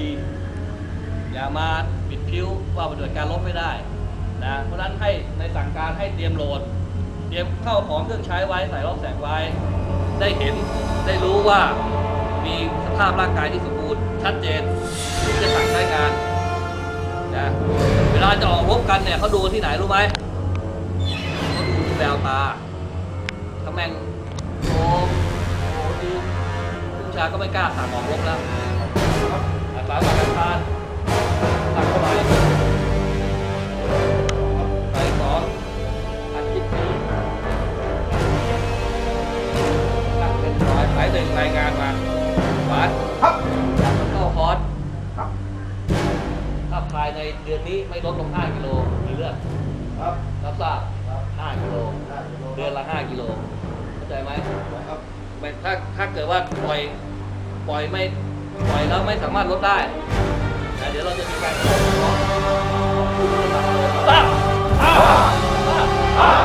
ดี อย่ามาปิดคิ้วว่าปฏิบัติการลบไม่ได้นะเพราะฉะนั้นให้ในสั่งการให้เตรียมโหลด เตรียมเข้าของเครื่องใช้ไว้ใส่รอบแสงไว้ ได้เห็นได้รู้ว่ามีสภาพร่างกายที่สมบูรณ์ชัดเจนที่จะสั่งใช้งานนะเวลาจะออกรบกันเนี่ยเขาดูที่ไหนรู้ไหมเขาดูที่แววตาถ้าแม่งโอ้โหดู ผู้ชายก็ไม่กล้าสั่งออกรบแล้วอาสาสมัครทานสั่งเข้าไปไปสองอันคิดนี้ตั้งเป็นร้อยสายหนึ่งรายงานมาหวานครับอยากเข้าคอร์สครับถ้าภายในเดือนนี้ไม่ลดลง 5 กิโลมีเลือดครับรับทราบครับ5กิโลได้กิโล เดือนละ 5 กิโล เข้าใจไหม ครับ ไม่ถ้าถ้าเกิดว่าปล่อยปล่อยไม่ปล่อยแล้วไม่สามารถลดได้นะเดี๋ยวเราจะมีการเข้ตอร์สทราบอ้าวอ้าว